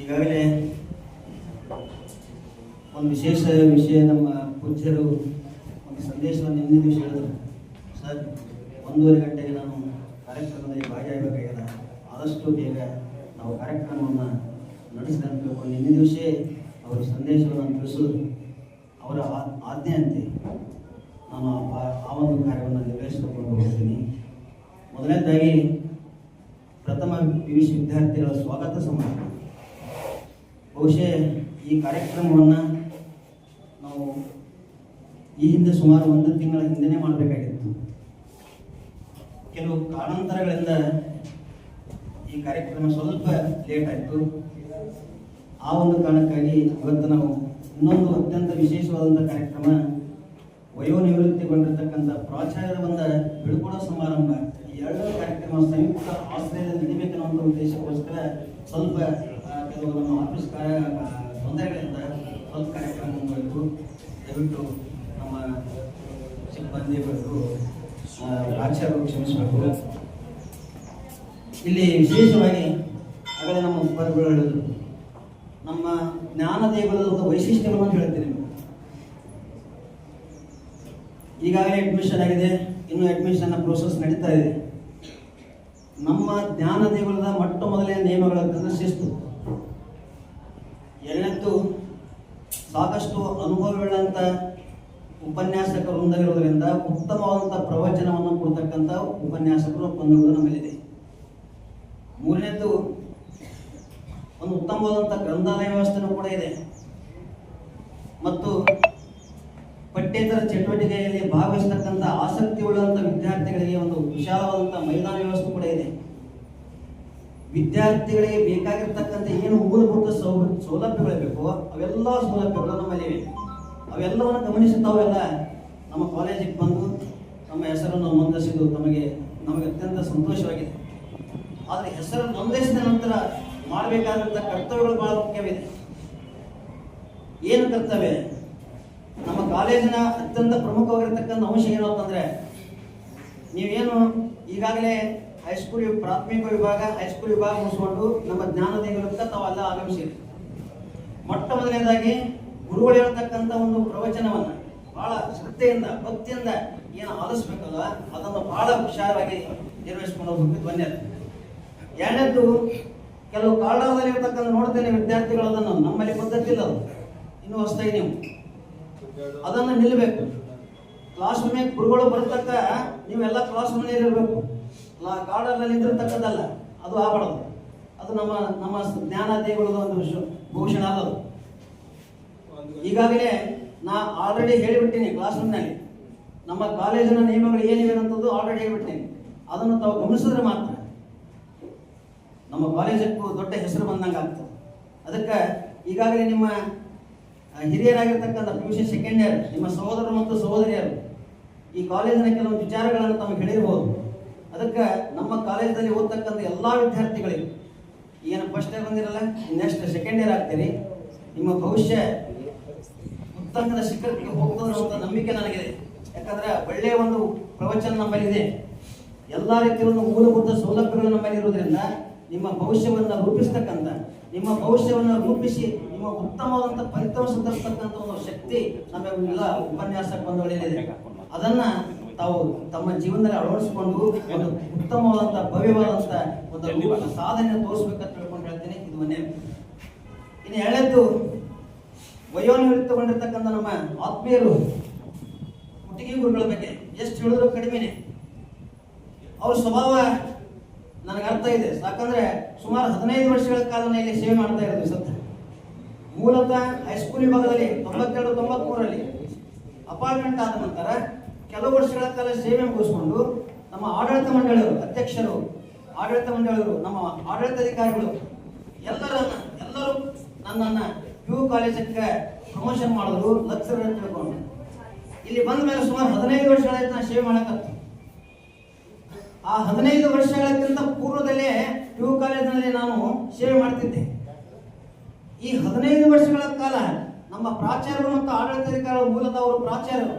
ಈಗಾಗಲೇ ಒಂದು ವಿಶೇಷ ವಿಷಯ ನಮ್ಮ ಪೂಜ್ಯರು ಒಂದು ಸಂದೇಶವನ್ನು ಹಿಂದಿನ ದಿವಸ ಹೇಳಿದ್ರು. ಸರ್, ಒಂದೂವರೆ ಗಂಟೆಗೆ ನಾನು ಕಾರ್ಯಕ್ರಮದಲ್ಲಿ ಭಾಗಿಯಾಗಬೇಕಾಗಿದೆ ಆದಷ್ಟು ಬೇಗ ನಾವು ಕಾರ್ಯಕ್ರಮವನ್ನು ನಡೆಸಿದೆ ಒಂದು ನಿನ್ನೆ ದಿವಸ ಅವರು ಸಂದೇಶವನ್ನು ತಿಳಿಸಿದ್ರು. ಅವರ ಆಜ್ಞೆಯಂತೆ ನಾನು ಆ ಒಂದು ಕಾರ್ಯವನ್ನು ನಿರ್ವಹಿಸಿಕೊಂಡು ಹೋಗ್ತೀನಿ. ಮೊದಲನೇದಾಗಿ ಪ್ರಥಮ ಪಿ ಯು ಸಿ ವಿದ್ಯಾರ್ಥಿಗಳ ಸ್ವಾಗತ ಸಮಾರಂಭ. ಬಹುಶಃ ಈ ಕಾರ್ಯಕ್ರಮವನ್ನು ನಾವು ಈ ಹಿಂದೆ ಸುಮಾರು ಒಂದು ತಿಂಗಳ ಹಿಂದೆನೇ ಮಾಡಬೇಕಾಗಿತ್ತು. ಕೆಲವು ಕಾರಣಾಂತರಗಳಿಂದ ಈ ಕಾರ್ಯಕ್ರಮ ಸ್ವಲ್ಪ ಲೇಟ್ ಆಯಿತು. ಆ ಒಂದು ಕಾರಣಕ್ಕಾಗಿ ಇವತ್ತು ನಾವು ಇನ್ನೊಂದು ಅತ್ಯಂತ ವಿಶೇಷವಾದಂಥ ಕಾರ್ಯಕ್ರಮ ವಯೋನಿವೃತ್ತಿಗೊಂಡಿರ್ತಕ್ಕಂಥ ಪ್ರಾಚಾರ್ಯರ ಒಂದು ಬಿಳ್ಕೊಡೋ ಸಮಾರಂಭ, ಈ ಎರಡು ಕಾರ್ಯಕ್ರಮ ಸಂಯುಕ್ತ ಆಶ್ರಯದಲ್ಲಿ ನಡಿಬೇಕನ್ನುವಂಥ ಉದ್ದೇಶಕ್ಕೋಸ್ಕರ ಸ್ವಲ್ಪ ಆ, ನಮ್ಮ ಆಫೀಸ್ ತೊಂದರೆಗಳಿಂದ ಸ್ವಲ್ಪ ಕಾರ್ಯಕ್ರಮ ಮುಂದುವರೆದು ದಯವಿಟ್ಟು ನಮ್ಮ ಸಿಬ್ಬಂದಿ ಆ, ಪ್ರಾಚಾರ್ಯರು ಕ್ಷಮಿಸಬೇಕು. ಇಲ್ಲಿ ವಿಶೇಷವಾಗಿ ಆಗಲೇ ನಮ್ಮ ಉಪರಿಗಳು ನಮ್ಮ ಜ್ಞಾನ ದೇಗುಲದ ಒಂದು ವೈಶಿಷ್ಟ್ಯವನ್ನು ಹೇಳ್ತೀನಿ. ಈಗಾಗಲೇ ಅಡ್ಮಿಷನ್ ಆಗಿದೆ ಇನ್ನು ಅಡ್ಮಿಷನ್ ಪ್ರೋಸೆಸ್ ನಡೀತಾ ಇದೆ. ನಮ್ಮ ಜ್ಞಾನ ದೇಗುಲದ ಮೊಟ್ಟ ಮೊದಲನೇ ನಿಯಮಗಳಂತಂದ್ರೆ ಶಿಸ್ತು ಎರಡನೇದ್ದು ಸಾಕಷ್ಟು ಅನುಭವಗಳಂತ ಉಪನ್ಯಾಸಕ ವೃಂದವಿರುವುದರಿಂದ ಉತ್ತಮವಾದಂಥ ಪ್ರವಚನವನ್ನು ಕೊಡ್ತಕ್ಕಂಥ ಉಪನ್ಯಾಸಕರು ಬಂಧುಗಳು ನಮ್ಮಲ್ಲಿದೆ. ಮೂರನೇದು ಒಂದು ಉತ್ತಮವಾದಂಥ ಗ್ರಂಥಾಲಯ ವ್ಯವಸ್ಥೆನೂ ಕೂಡ ಇದೆ. ಮತ್ತು ಪಠ್ಯೇತರ ಚಟುವಟಿಕೆಯಲ್ಲಿ ಭಾಗವಹಿಸತಕ್ಕಂಥ ಆಸಕ್ತಿ ಉಳ್ಳಂಥ ವಿದ್ಯಾರ್ಥಿಗಳಿಗೆ ಒಂದು ವಿಶಾಲವಾದಂಥ ಮೈದಾನ ವ್ಯವಸ್ಥೆ ಕೂಡ ಇದೆ. ವಿದ್ಯಾರ್ಥಿಗಳಿಗೆ ಬೇಕಾಗಿರ್ತಕ್ಕಂಥ ಏನು ಮೂಲಭೂತ ಸೌಲಭ್ಯಗಳು ಬೇಕೋ ಅವೆಲ್ಲ ಸೌಲಭ್ಯಗಳು ನಮ್ಮಲ್ಲಿ ಇವೆ. ಅವೆಲ್ಲವನ್ನು ಗಮನಿಸುತ್ತಾವೆಲ್ಲ ತಾವೆಲ್ಲ ನಮ್ಮ ಕಾಲೇಜಿಗೆ ಬಂದು ನಮ್ಮ ಹೆಸರನ್ನು ನೋಂದಿಸಿದ್ದು ನಮಗೆ ನಮಗೆ ಅತ್ಯಂತ ಸಂತೋಷವಾಗಿದೆ. ಆದರೆ ಹೆಸರು ನೋಂದಾಯಿಸಿದ ನಂತರ ಮಾಡಬೇಕಾದಂಥ ಕರ್ತವ್ಯಗಳು ಬಹಳ ಮುಖ್ಯವಿದೆ ಏನು ಕರ್ತವ್ಯ? ನಮ್ಮ ಕಾಲೇಜಿನ ಅತ್ಯಂತ ಪ್ರಮುಖವಾಗಿರ್ತಕ್ಕಂಥ ಅಂಶ ಏನು ಅಂತಂದರೆ, ನೀವೇನು ಈಗಾಗಲೇ ಹೈಸ್ಕೂಲ್ ಪ್ರಾಥಮಿಕ ವಿಭಾಗ ಹೈಸ್ಕೂಲ್ ವಿಭಾಗ ಮುಗಿಸ್ಕೊಂಡು ನಮ್ಮ ಜ್ಞಾನ ದೇಗುಲಕ್ಕೆ ತಾವೆಲ್ಲ ಆಗಮಿಸಿರಿ ಮೊಟ್ಟ ಮೊದಲನೇದಾಗಿ ಗುರುಗಳು ಹೇಳ್ತಕ್ಕಂಥ ಒಂದು ಪ್ರವಚನವನ್ನ, ಬಹಳ ಶ್ರದ್ಧೆಯಿಂದ, ಭಕ್ತಿಯಿಂದ ಏನು ಆಲಿಸ್ಬೇಕಲ್ಲ ಅದನ್ನು ಬಹಳ ಹುಷಾರಾಗಿ ನಿರ್ವಹಿಸ್ಕೊಂಡು ಹೋಗ್ಬೇಕು ಧನ್ಯವಾದ ಎರಡನೇದ್ದು, ಕೆಲವು ಕಾರಣದಲ್ಲಿ ಇರ್ತಕ್ಕಂಥ ನೋಡ್ತೇನೆ ವಿದ್ಯಾರ್ಥಿಗಳು ಅದನ್ನು. ನಮ್ಮಲ್ಲಿ ಪದ್ಧತಿ ಇಲ್ಲ ಅದು. ಇನ್ನೂ ಹೊಸದಾಗಿ ನೀವು. ಅದನ್ನು ನಿಲ್ಲಬೇಕು. ಕ್ಲಾಸ್ ರೂಮಿಗೆ ಗುರುಗಳು ಬರ್ತಕ್ಕ ನೀವೆಲ್ಲ ಕ್ಲಾಸ್ ರೂಮ್ನಲ್ಲಿ ಇರಬೇಕು ಗಾರ್ಡನಲ್ಲಿ ನಿಂತಿರ್ತಕ್ಕದ್ದಲ್ಲ ಅದು ಆಗಬಾರ್ದು. ಅದು ನಮ್ಮ ನಮ್ಮ ಜ್ಞಾನ ದೇಗುಲದ ಒಂದು ಭೂಷಣ ಅದು. ಈಗಾಗಲೇ ನಾ ಆಲ್ರೆಡಿ ಹೇಳಿಬಿಟ್ಟಿನಿ ಕ್ಲಾಸ್ ರೂಮ್ನಲ್ಲಿ ನಮ್ಮ ಕಾಲೇಜಿನ ನಿಯಮಗಳು ಏನಿವೆ ಅಂತದ್ದು ಆಲ್ರೆಡಿ ಹೇಳಿಬಿಟ್ಟಿನಿ. ಅದನ್ನು ತಾವು ಗಮನಿಸಿದ್ರೆ ಮಾತ್ರ ನಮ್ಮ ಕಾಲೇಜಕ್ಕೂ ದೊಡ್ಡ ಹೆಸರು ಬಂದಂಗೆ ಆಗ್ತದೆ. ಅದಕ್ಕೆ ಈಗಾಗಲೇ ನಿಮ್ಮ ಹಿರಿಯರಾಗಿರ್ತಕ್ಕಂಥ P U C second year ನಿಮ್ಮ ಸಹೋದರರು ಮತ್ತು ಸಹೋದರಿಯರು ಈ ಕಾಲೇಜಿನ ಕೆಲವೊಂದು ವಿಚಾರಗಳನ್ನು ತಮಗೆ ಹೇಳಿರ್ಬೋದು. ಅದಕ್ಕೆ ನಮ್ಮ ಕಾಲೇಜಲ್ಲಿ ಓದ್ತಕ್ಕಂಥ ಎಲ್ಲ ವಿದ್ಯಾರ್ಥಿಗಳಿಗೆ, ಏನು ಫಸ್ಟ್ ಇಯರ್ ಬಂದಿರಲ್ಲ ನೆಕ್ಸ್ಟ್ ಸೆಕೆಂಡ್ ಇಯರ್ ಆಗ್ತೀರಿ ನಿಮ್ಮ ಭವಿಷ್ಯ ಉತ್ತಮದ ಶಿಖರಕ್ಕೆ ಹೋಗ್ತದೆ ಅನ್ನೋ ನಂಬಿಕೆ ನನಗಿದೆ. ಯಾಕಂದ್ರೆ ಒಳ್ಳೆಯ ಒಂದು ಪ್ರವಚನ ನಮ್ಮಲ್ಲಿದೆ. ಎಲ್ಲ ರೀತಿಯ ಒಂದು ಮೂಲಭೂತ ಸೌಲಭ್ಯಗಳು ನಮ್ಮಲ್ಲಿ ನಿಮ್ಮ ಭವಿಷ್ಯವನ್ನು ರೂಪಿಸ್ತಕ್ಕಂಥ, ನಿಮ್ಮ ಭವಿಷ್ಯವನ್ನು ರೂಪಿಸಿ, ನಿಮ್ಮ ಉತ್ತಮವಾದಂಥ ಫಲಿತಾಂಶ ತರ್ತಕ್ಕಂಥ ಒಂದು ಶಕ್ತಿ ನಮ್ಮೆಲ್ಲ ಉಪನ್ಯಾಸಕ ಬಂಧುಗಳೇನಿದೆ ಅದನ್ನ ತಾವು ತಮ್ಮ ಜೀವನದಲ್ಲಿ ಅಳವಡಿಸಿಕೊಂಡು ಒಂದು ಉತ್ತಮವಾದಂಥ ಭವ್ಯವಾದಂಥ ಒಂದು ಸಾಧನೆ ತೋರಿಸ್ಬೇಕಂತ ತಿಳ್ಕೊಂಡು ಹೇಳ್ತೇನೆ. ಇದು ಮನೆ. ಇನ್ನು ಹೇಳದ್ದು ವಯೋನಿವೃತ್ತಗೊಂಡಿರ್ತಕ್ಕಂಥ ನಮ್ಮ ಆತ್ಮೀಯರು ಮುಟ್ಟಿಗೆ ಗುರುಗಳ ಬಗ್ಗೆ ಎಷ್ಟು ಹೇಳಿದ್ರು ಕಡಿಮೆನೆ. ಅವ್ರ ಸ್ವಭಾವ ನನಗೆ ಅರ್ಥ ಇದೆ. ಯಾಕಂದ್ರೆ ಸುಮಾರು ಹದಿನೈದು ವರ್ಷಗಳ ಕಾಲ ಇಲ್ಲಿ ಸೇವೆ ಮಾಡ್ತಾ ಇರೋದು ಸತ್ತ ಮೂಲತಃ ಹೈಸ್ಕೂಲ್ ವಿಭಾಗದಲ್ಲಿ ತೊಂಬತ್ತೆರಡು ತೊಂಬತ್ಮೂರರಲ್ಲಿ ಅಪಾರ್ಟ್ಮೆಂಟ್ ಆದ ನಂತರ ಕೆಲವು ವರ್ಷಗಳ ಕಾಲ ಸೇವೆ ಮುಗಿಸ್ಕೊಂಡು ನಮ್ಮ ಆಡಳಿತ ಮಂಡಳಿಯವರು, ಅಧ್ಯಕ್ಷರು, ಆಡಳಿತ ಮಂಡಳಿಯವರು, ನಮ್ಮ ಆಡಳಿತಾಧಿಕಾರಿಗಳು ಎಲ್ಲರನ್ನ, ಎಲ್ಲರೂ ನನ್ನನ್ನು ಪಿ ಯು ಕಾಲೇಜಕ್ಕೆ ಪ್ರಮೋಷನ್ ಮಾಡಿದ್ರು ಅಂತ ತಿಳ್ಕೊಂಡು. ಇಲ್ಲಿ ಬಂದ ಮೇಲೆ ಸುಮಾರು ಹದಿನೈದು ವರ್ಷಗಳಾಯ್ತು ನಾನು ಸೇವೆ ಮಾಡಕತ್ತು. ಆ ಹದಿನೈದು ವರ್ಷಗಳಕ್ಕಿಂತ ಪೂರ್ವದಲ್ಲೇ ಯು ಕಾಲೇಜಿನಲ್ಲಿ ನಾನು ಸೇವೆ ಮಾಡ್ತಿದ್ದೆ. ಈ ಹದಿನೈದು ವರ್ಷಗಳ ಕಾಲ ನಮ್ಮ ಪ್ರಾಚಾರ್ಯರು ಮತ್ತು ಆಡಳಿತಾಧಿಕಾರಿಗಳ ಮೂಲದವರು ಪ್ರಾಚಾರ್ಯರು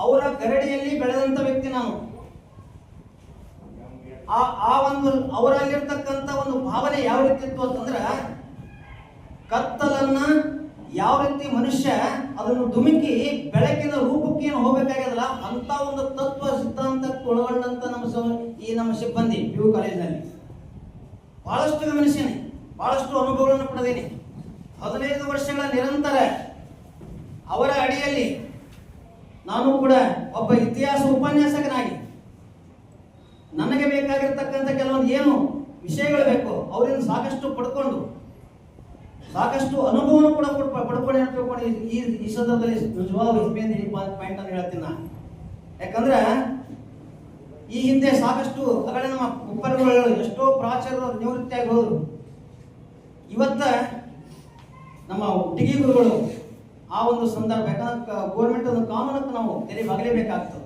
ಅವರ ಗರಡಿಯಲ್ಲಿ ಬೆಳೆದಂತ ವ್ಯಕ್ತಿ ನಾನು. ಆ ಆ ಒಂದು ಅವರಲ್ಲಿರ್ತಕ್ಕಂಥ ಒಂದು ಭಾವನೆ ಯಾವ ರೀತಿ ಇತ್ತು ಅಂತಂದ್ರೆ, ಕತ್ತಲನ್ನ ಯಾವ ರೀತಿ ಮನುಷ್ಯ ಅದನ್ನು ಧುಮುಕಿ ಬೆಳಕಿನ ರೂಪಕ್ಕೆ ಏನು ಹೋಗ್ಬೇಕಾಗ್ಯದಲ್ಲ ಅಂತ ಒಂದು ತತ್ವ ಸಿದ್ಧಾಂತಕ್ಕೆ ಒಳಗೊಂಡಂತ ನಮ್ಮ ಈ ನಮ್ಮ ಸಿಬ್ಬಂದಿ ಯು ಕಾಲೇಜಿನಲ್ಲಿ. ಬಹಳಷ್ಟು ಗಮನಿಸೇನೆ, ಬಹಳಷ್ಟು ಅನುಭವಗಳನ್ನು ಪಡೆದೇನೆ. ಹದಿನೈದು ವರ್ಷಗಳ ನಿರಂತರ ಅವರ ಅಡಿಯಲ್ಲಿ ನಾನು ಕೂಡ ಒಬ್ಬ ಇತಿಹಾಸ ಉಪನ್ಯಾಸಕನಾಗಿ. ನನಗೆ ಬೇಕಾಗಿರ್ತಕ್ಕಂಥ ಕೆಲವೊಂದು ಏನು ವಿಷಯಗಳು ಬೇಕು ಅವರಿಂದ ಸಾಕಷ್ಟು ಪಡ್ಕೊಂಡು, ಸಾಕಷ್ಟು ಅನುಭವವನ್ನು ಕೂಡ ಪಡ್- ಪಡ್ಕೊಂಡು ಅಂತ ತಿಳ್ಕೊಂಡು ಈ- ಈ ಸಂದರ್ಭದಲ್ಲಿ ನಿಜವಾಗ್ಲೂ ಹೆಮ್ಮೆಯಿಂದ ಪಾಯಿಂಟ್ ಅಂತ ಹೇಳ್ತೀನಿ ನಾನು. ಯಾಕಂದ್ರೆ ಈ ಹಿಂದೆ ಸಾಕಷ್ಟು ಅಗಳ ನಮ್ಮ ಉಪ್ಪರಗಳು ಎಷ್ಟೋ ಪ್ರಾಚಾರ್ಯರು ನಿವೃತ್ತಿಯಾಗಿ ಹೋದ್ರು ಇವತ್ತ ನಮ್ಮ ಹುಟ್ಟಿಗೆ ಗುರುಗಳು ಆ ಒಂದು ಸಂದರ್ಭ ಯಾಕಂದ್ರೆ ಗೋರ್ಮೆಂಟ್ ಒಂದು ಕಾನೂನಕ್ಕೆ ನಾವು ತೆರೆ ಬಗಲೇಬೇಕಾಗ್ತದೆ.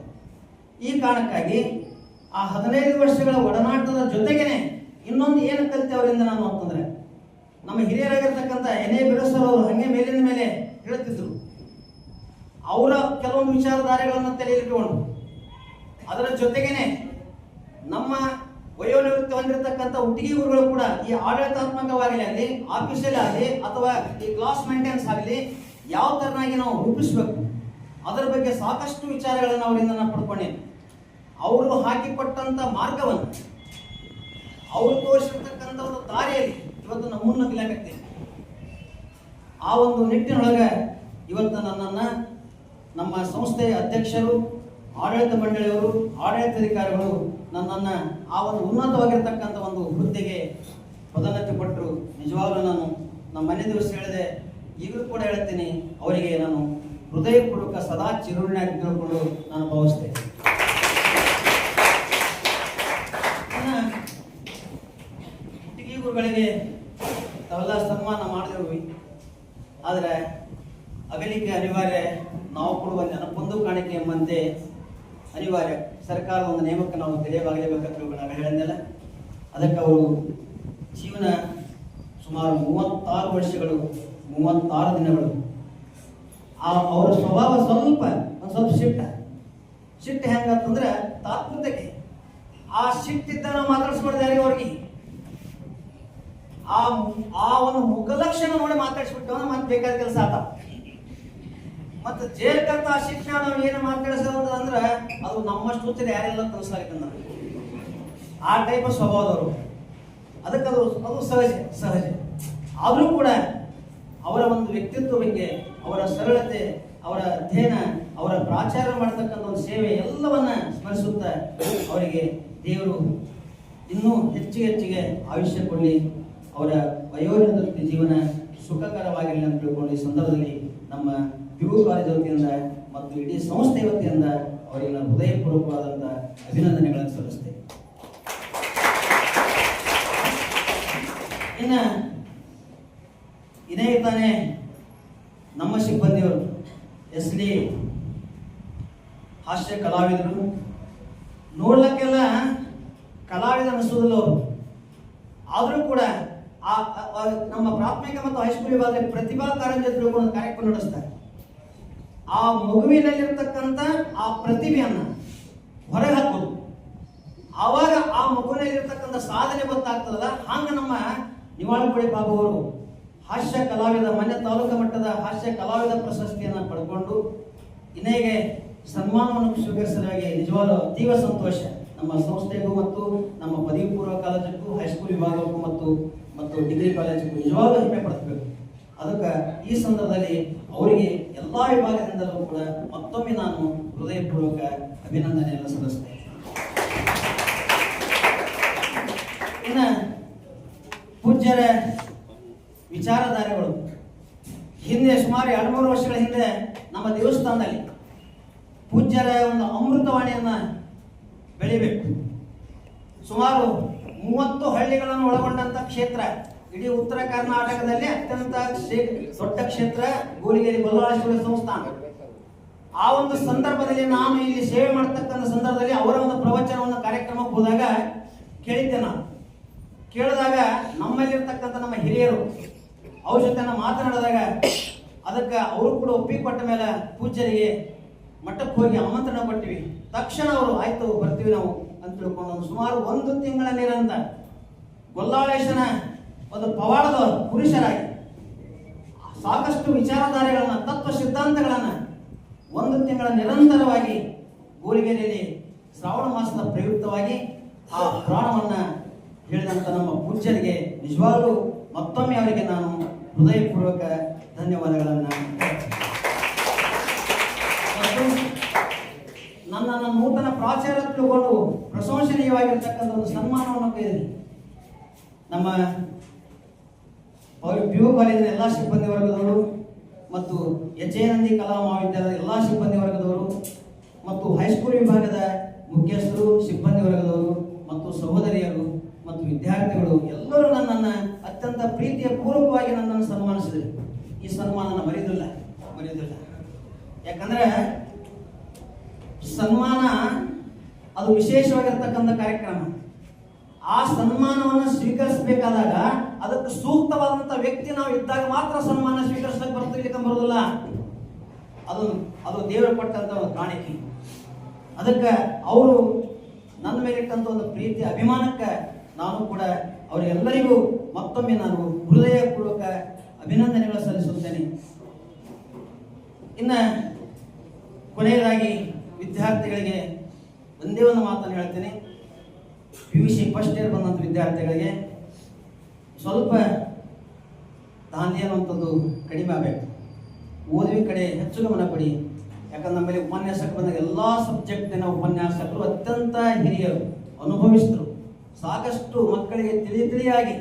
ಈ ಕಾರಣಕ್ಕಾಗಿ ಆ ಹದಿನೈದು ವರ್ಷಗಳ ಒಡನಾಟದ ಜೊತೆಗೇನೆ ಇನ್ನೊಂದು ಏನು ಕಲಿತೆ ಅವರಿಂದ ನಾನು ಅಂತಂದ್ರೆ, ನಮ್ಮ ಹಿರಿಯರಾಗಿರ್ತಕ್ಕಂಥ ಎನ್ ಎ ಅವರು ಹಂಗೆ ಮೇಲಿನ ಮೇಲೆ ಹೇಳ್ತಿದ್ರು. ಅವರ ಕೆಲವೊಂದು ವಿಚಾರಧಾರೆಗಳನ್ನು ತಲೆಯಲ್ಲಿಟ್ಟುಕೊಂಡು ಅದರ ಜೊತೆಗೇನೆ ನಮ್ಮ ವಯೋನಿವೃತ್ತಿ ಹೊಂದಿರತಕ್ಕಂಥ ಹುಟ್ಟಿಗೆ ಊರುಗಳು ಕೂಡ ಈ ಆಡಳಿತಾತ್ಮಕವಾಗಲಿ ಆಗಲಿ ಆಫೀಸಲ್ಲಿ ಆಗಲಿ ಅಥವಾ ಈ ಕ್ಲಾಸ್ ಮೇಂಟೆನೆನ್ಸ್ ಆಗಲಿ ಯಾವ ತರನಾಗಿ ನಾವು ರೂಪಿಸಬೇಕು? ಅದರ ಬಗ್ಗೆ ಸಾಕಷ್ಟು ವಿಚಾರಗಳನ್ನು ಅವರಿಂದ ನಾನು ಪಡ್ಕೊಂಡೇನೆ ಅವರು ಹಾಕಿಕೊಟ್ಟಂತ ಮಾರ್ಗವನ್ನು, ಅವರು ತೋರಿಸಿರ್ತಕ್ಕಂಥ ಒಂದು ದಾರಿಯಲ್ಲಿ ಇವತ್ತು ನಮ್ಮನ್ನು ಮುನ್ನಗ್ಲಾಗತ್ತೆ ಆ ಒಂದು ನಿಟ್ಟಿನೊಳಗೆ ಇವತ್ತು ನನ್ನನ್ನು ನಮ್ಮ ಸಂಸ್ಥೆಯ ಅಧ್ಯಕ್ಷರು, ಆಡಳಿತ ಮಂಡಳಿಯವರು, ಆಡಳಿತಾಧಿಕಾರಿಗಳು ನನ್ನನ್ನು ಆ ಒಂದು ಉನ್ನತವಾಗಿರ್ತಕ್ಕಂಥ ಒಂದು ಹುದ್ದೆಗೆ ಪದೋನ್ನತಿ ಪಟ್ಟರು ನಿಜವಾಗ್ಲೂ ನಾನು ನಮ್ಮ ಮನೆ ದಿವಸ ಹೇಳಿದೆ ಈಗಲೂ ಕೂಡ ಹೇಳ್ತೀನಿ, ಅವರಿಗೆ ನಾನು ಹೃದಯಪೂರ್ವಕ ಸದಾ ಚಿರುಣಿಯಾಗಿ ತಿಳ್ಕೊಂಡು ನಾನು ಭಾವಿಸ್ತೇನೆ ಹುಟ್ಟಿಗೆ ಗುರುಗಳಿಗೆ ತಾವೆಲ್ಲ ಸನ್ಮಾನ ಮಾಡಿದ್ರು ಆದರೆ, ಅಗಲಿಕೆ ಅನಿವಾರ್ಯ, ನಾವು ಕೊಡುವ ನೆನಪೊಂದು ಕಾಣಿಕೆ ಎಂಬಂತೆ ಅನಿವಾರ್ಯ. ಸರ್ಕಾರ ಒಂದು ನೇಮಕ್ಕೆ ನಾವು ತೆರೆಯವಾಗಲೇಬೇಕಂತ ನಾವು ಹೇಳಿದ್ನಲ್ಲ ಅದಕ್ಕೆ ಅವರು ಜೀವನ ಸುಮಾರು ಮೂವತ್ತಾರು ವರ್ಷಗಳು ಮೂವತ್ತಾರು ದಿನಗಳು. ಆ ಅವರ ಸ್ವಭಾವ ಸ್ವಲ್ಪ, ಒಂದು ಸ್ವಲ್ಪ ಶಿಫ್ಟ್ ಶಿಫ್ಟ್ ಹೆಂಗಂತಂದ್ರೆ ತಾತ್ಪತ್ಯಕ್ಕೆ ಆ ಸಿಟ್ಟಿದ್ದ ನಾವು ಮಾತಾಡಿಸ್ಬಾರ್ದು ಯಾರಿಗೆ ಅವ್ರಿಗೆ? ಆ ಆ ಒಂದು ಮುಖಲಕ್ಷಣ ನೋಡಿ ಮಾತಾಡಿಸ್ಬಿಟ್ಟು ಮತ್ತೆ ಬೇಕಾದ ಕೆಲಸ ಆತ. ಮತ್ತೆ ಜೇಲ್ಕಂತ ಆ ಶಿಕ್ಷಣ ನಾವು ಏನು ಮಾತಾಡಿಸೋದು ಅಂದ್ರೆ ಅದು ನಮ್ಮಷ್ಟು ಹುಚ್ಚಿದ ಯಾರೆಲ್ಲ ಕಲಿಸ್ಲಾಗಿತ್ತು ನನಗೆ ಆ ಟೈಪ್ ಸ್ವಭಾವದವರು. ಅದಕ್ಕೆ ಅದು ಅದು ಸಹಜ ಸಹಜ. ಆದರೂ ಕೂಡ ಅವರ ಒಂದು ವ್ಯಕ್ತಿತ್ವ ಬಗ್ಗೆ ಅವರ ಸರಳತೆ, ಅವರ ಅಧ್ಯಯನ, ಅವರ ಪ್ರಾಚಾರ ಮಾಡತಕ್ಕಂಥ ಒಂದು ಸೇವೆ ಎಲ್ಲವನ್ನ ಸ್ಮರಿಸುತ್ತಾ ಅವರಿಗೆ ದೇವರು ಇನ್ನೂ ಹೆಚ್ಚಿಗೆ ಹೆಚ್ಚಿಗೆ ಆಯುಷ್ಯ ಕೊಡಲಿ. ಅವರ ವಯೋನಿವೃತ್ತಿ ಜೀವನ ಸುಖಕರವಾಗಿರಲಿ ಅಂತ ತಿಳ್ಕೊಂಡು ಈ ಸಂದರ್ಭದಲ್ಲಿ ನಮ್ಮ ಯುವ ಕಾಲೇಜ್ ವತಿಯಿಂದ ಮತ್ತು ಇಡೀ ಸಂಸ್ಥೆ ವತಿಯಿಂದ ಅವರಿಗೆ ನಾನು ಹೃದಯಪೂರ್ವಕವಾದಂಥ ಅಭಿನಂದನೆಗಳನ್ನು ಸಲ್ಲಿಸ್ತೇನೆ. ಇನ್ನ ಇದೇ ತಾನೇ ನಮ್ಮ ಸಿಬ್ಬಂದಿಯವರು, ಎಸ್ ಡಿ ಹಾಸ್ಯ ಕಲಾವಿದರು. ನೋಡ್ಲಿಕ್ಕೆಲ್ಲ ಕಲಾವಿದ ಅನಿಸೋದಿಲ್ಲ ಅವರು. ಆದರೂ ಕೂಡ ಆ ನಮ್ಮ ಪ್ರಾಥಮಿಕ ಮತ್ತು ಹೈಸ್ಕೂಲ್ ವಿಭಾಗದಲ್ಲಿ ಪ್ರತಿಭಾ ಕಾರಂಜಿ ತಿಳ್ಕೊಂಡು ಕಾರ್ಯಕ್ರಮ ನಡೆಸ್ತಾರೆ. ಆ ಮಗುವಿನಲ್ಲಿರ್ತಕ್ಕಂಥ ಆ ಪ್ರತಿಭೆಯನ್ನ ಹೊರಗೆ ಹಾಕೋದು ಆವಾಗ ಆ ಮಗುವಿನಲ್ಲಿರ್ತಕ್ಕಂಥ ಸಾಧನೆ ಗೊತ್ತಾಗ್ತದಲ್ಲ, ಹಂಗ ನಮ್ಮ ನಿವಾಳಪುಳಿ ಬಾಬು ಅವರು. ಹಾಸ್ಯ ಕಲಾವಿದ ಮನೆ ತಾಲೂಕು ಮಟ್ಟದ ಹಾಸ್ಯ ಕಲಾವಿದ ಪ್ರಶಸ್ತಿಯನ್ನು ಪಡ್ಕೊಂಡು ಇನ್ನೇಗೆ ಸನ್ಮಾನವನ್ನು ಸ್ವೀಕರಿಸಲಾಗಿ ನಿಜವಾದ ಅತೀವ ಸಂತೋಷ. ನಮ್ಮ ಸಂಸ್ಥೆಗೂ ಮತ್ತು ನಮ್ಮ ಪದವಿ ಪೂರ್ವ ಕಾಲೇಜಕ್ಕೂ, ಹೈಸ್ಕೂಲ್ ವಿಭಾಗಕ್ಕೂ ಮತ್ತು ಮತ್ತು ಡಿಗ್ರಿ ಕಾಲೇಜಿಗೂ ನಿಜವಾದ ಹೆಮ್ಮೆ ಪಡ್ತಬೇಕು ಅದಕ್ಕೆ ಈ ಸಂದರ್ಭದಲ್ಲಿ ಅವರಿಗೆ ಎಲ್ಲ ವಿಭಾಗದಿಂದಲೂ ಕೂಡ ಮತ್ತೊಮ್ಮೆ ನಾನು ಹೃದಯಪೂರ್ವಕ ಅಭಿನಂದನೆಯನ್ನು ಸಲ್ಲಿಸ್ತೇನೆ. ಇನ್ನು ಪೂಜ್ಯರ ವಿಚಾರಧಾರೆಗಳು. ಹಿಂದೆ ಸುಮಾರು ಎರಡು ಮೂರು ವರ್ಷಗಳ ಹಿಂದೆ ನಮ್ಮ ದೇವಸ್ಥಾನದಲ್ಲಿ ಪೂಜ್ಯರ ಒಂದು ಅಮೃತವಾಣಿಯನ್ನು ಬೆಳಿಬೇಕು. ಸುಮಾರು ಮೂವತ್ತು ಹಳ್ಳಿಗಳನ್ನು ಒಳಗೊಂಡಂತ ಕ್ಷೇತ್ರ. ಇಡೀ ಉತ್ತರ ಕರ್ನಾಟಕದಲ್ಲಿ ಅತ್ಯಂತ ದೊಡ್ಡ ಕ್ಷೇತ್ರ ಗೋಲಿಗೇರಿ ಬಲ್ಲಾಳೇಶ್ವರ ಸಂಸ್ಥಾನ. ಆ ಒಂದು ಸಂದರ್ಭದಲ್ಲಿ ನಾನು ಇಲ್ಲಿ ಸೇವೆ ಮಾಡ್ತಕ್ಕಂಥ ಸಂದರ್ಭದಲ್ಲಿ ಅವರ ಒಂದು ಪ್ರವಚನವನ್ನು ಕಾರ್ಯಕ್ರಮಕ್ಕೆ ಹೋದಾಗ ಕೇಳಿದ್ದೆ ನಾನು. ಕೇಳಿದಾಗ ನಮ್ಮಲ್ಲಿರ್ತಕ್ಕಂಥ ನಮ್ಮ ಹಿರಿಯರು ಅವ್ರ ಮಾತನಾಡಿದಾಗ ಅದಕ್ಕೆ ಅವರು ಕೂಡ ಒಪ್ಪಿಗೆ ಕೊಟ್ಟ ಮೇಲೆ ಪೂಜ್ಯರಿಗೆ ಮಠಕ್ಕೆ ಹೋಗಿ ಆಮಂತ್ರಣ ಕೊಟ್ಟಿವಿ. ತಕ್ಷಣ ಅವರು, ಆಯ್ತು, ಬರ್ತೀವಿ ನಾವು, ಅಂತ ತಿಳ್ಕೊಂಡು ಸುಮಾರು ಒಂದು ತಿಂಗಳ ನಿರಂತರ ಗೊಲ್ಲಾಳೇಶನ ಒಂದು ಪವಾಡದ ಪುರುಷರಾಗಿ ಸಾಕಷ್ಟು ವಿಚಾರಧಾರೆಗಳನ್ನ, ತತ್ವ ಸಿದ್ಧಾಂತಗಳನ್ನ ಒಂದು ತಿಂಗಳ ನಿರಂತರವಾಗಿ ಗೋಲಿಗೆರೆಯಲ್ಲಿ ಶ್ರಾವಣ ಮಾಸದ ಪ್ರಯುಕ್ತವಾಗಿ ಆ ಪುರಾಣವನ್ನ ಹೇಳಿದಂತ ನಮ್ಮ ಪೂಜ್ಯರಿಗೆ ನಿಜವಾಗ್ಲೂ ಮತ್ತೊಮ್ಮೆ ಅವರಿಗೆ ನಾನು ಹೃದಯಪೂರ್ವಕ ಧನ್ಯವಾದಗಳನ್ನು ನನ್ನ ನೂತನ ಪ್ರಾಚಾರ್ಯ ತಿಳ್ಕೊಂಡು ಪ್ರಶಂಸನೀಯವಾಗಿರ್ತಕ್ಕಂಥ ಒಂದು ಸನ್ಮಾನವನ್ನು ನಮ್ಮ ನಮ್ಮ ಪಿ ಯು ಕಾಲೇಜಿನ ಎಲ್ಲ ಸಿಬ್ಬಂದಿ ವರ್ಗದವರು ಮತ್ತು ಎಚ್ ಎ ನಂದಿ ಕಲಾ ಮಹಾವಿದ್ಯಾಲಯದ ಎಲ್ಲ ಸಿಬ್ಬಂದಿ ವರ್ಗದವರು ಮತ್ತು ಹೈಸ್ಕೂಲ್ ವಿಭಾಗದ ಮುಖ್ಯಸ್ಥರು, ಸಿಬ್ಬಂದಿ ವರ್ಗದವರು ಮತ್ತು ಸಹೋದರಿಯರು ಮತ್ತು ವಿದ್ಯಾರ್ಥಿಗಳು ಎಲ್ಲರೂ ನನ್ನನ್ನು ಅತ್ಯಂತ ಪ್ರೀತಿಯ ಪೂರ್ವಕವಾಗಿ ನನ್ನನ್ನು ಸನ್ಮಾನಿಸಿದ್ರಿ. ಈ ಸನ್ಮಾನನ ಮರೆಯುವುದಿಲ್ಲ ಮರೆಯುವುದಿಲ್ಲ. ಯಾಕಂದ್ರೆ ಸನ್ಮಾನ ಅದು ವಿಶೇಷವಾಗಿರ್ತಕ್ಕಂಥ ಕಾರ್ಯಕ್ರಮ. ಆ ಸನ್ಮಾನವನ್ನು ಸ್ವೀಕರಿಸಬೇಕಾದಾಗ ಅದಕ್ಕೆ ಸೂಕ್ತವಾದಂಥ ವ್ಯಕ್ತಿ ನಾವು ಇದ್ದಾಗ ಮಾತ್ರ ಸನ್ಮಾನ ಸ್ವೀಕರಿಸಕ್ಕೆ ಬರ್ತಿರ್ಲಿಕ್ಕೆ ಬರೋದಿಲ್ಲ ಅದು ಅದು ದೇವರು ಕೊಟ್ಟಂತ ಒಂದು ಕಾಣಿಕೆ. ಅದಕ್ಕೆ ಅವರು ನನ್ನ ಮೇಲೆ ಇಟ್ಟಂತ ಒಂದು ಪ್ರೀತಿ ಅಭಿಮಾನಕ್ಕೆ ನಾನು ಕೂಡ ಅವರೆಲ್ಲರಿಗೂ ಮತ್ತೊಮ್ಮೆ ನಾನು ಹೃದಯಪೂರ್ವಕ ಅಭಿನಂದನೆಗಳು ಸಲ್ಲಿಸುತ್ತೇನೆ. ಇನ್ನ ಕೊನೆಯದಾಗಿ ವಿದ್ಯಾರ್ಥಿಗಳಿಗೆ ಒಂದೇ ಒಂದು ಮಾತನ್ನು ಹೇಳ್ತೇನೆ. P U C first year ಬಂದಂಥ ವಿದ್ಯಾರ್ಥಿಗಳಿಗೆ ಸ್ವಲ್ಪ ದಾಂಧಿ ಅನ್ನುವಂಥದ್ದು ಕಡಿಮೆ ಆಗಬೇಕು. ಓದುವ ಕಡೆ ಹೆಚ್ಚು ಗಮನ ಕೊಡಿ. ಯಾಕಂದ್ರೆ ನಮ್ಮಲ್ಲಿ ಉಪನ್ಯಾಸಕ್ಕೆ ಬಂದಾಗ ಎಲ್ಲ ಸಬ್ಜೆಕ್ಟಿನ ಉಪನ್ಯಾಸಕರು ಅತ್ಯಂತ ಹಿರಿಯರು, ಅನುಭವಿಸಿದ್ರು. ಸಾಕಷ್ಟು ಮಕ್ಕಳಿಗೆ ತಿಳಿ ತಿಳಿಯಾಗಿ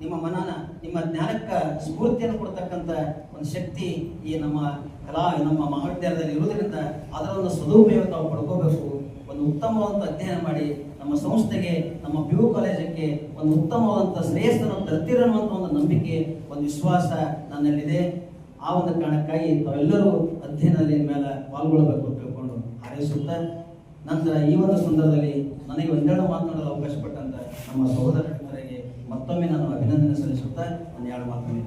ನಿಮ್ಮ ಮನನ, ನಿಮ್ಮ ಜ್ಞಾನಕ್ಕೆ ಸ್ಫೂರ್ತಿಯನ್ನು ಕೊಡ್ತಕ್ಕಂಥ ಒಂದು ಶಕ್ತಿ ಈ ನಮ್ಮ ಕಲಾ ನಮ್ಮ ಮಹಾವಿದ್ಯಾಲಯದಲ್ಲಿ ಇರುವುದರಿಂದ ಅದರ ಒಂದು ಸದುಪಯೋಗ ನಾವು ಪಡ್ಕೋಬೇಕು. ಒಂದು ಉತ್ತಮವಾದಂಥ ಅಧ್ಯಯನ ಮಾಡಿ, ನಮ್ಮ ಸಂಸ್ಥೆಗೆ, ನಮ್ಮ ಪಿ ಯು ಕಾಲೇಜಕ್ಕೆ ಒಂದು ಉತ್ತಮವಾದಂಥ ಶ್ರೇಯಸ್ಸನ್ನು ತರ್ತಿರನ್ನುವಂಥ ಒಂದು ನಂಬಿಕೆ, ಒಂದು ವಿಶ್ವಾಸ ನನ್ನಲ್ಲಿದೆ. ಆ ಒಂದು ಕಾರಣಕ್ಕಾಗಿ ತಾವೆಲ್ಲರೂ ಅಧ್ಯಯನದಲ್ಲಿ ಮೇಲೆ ಪಾಲ್ಗೊಳ್ಳಬೇಕು ತಿಳ್ಕೊಂಡು ಹಾರೈಸುತ್ತಾ, ನಂತರ ಈ ಒಂದು ಸಂದರ್ಭದಲ್ಲಿ ನನಗೆ ಒಂದೆರಡು ಮಾತನಾಡಲು ಅವಕಾಶ ಪಟ್ಟಂತ ನಮ್ಮ ಸಹೋದರರಿಗೆ ಮತ್ತೊಮ್ಮೆ ನಾನು ಅಭಿನಂದನೆ ಸಲ್ಲಿಸುತ್ತಾ ಒಂದು ಎರಡು ಮಾತನ್ನು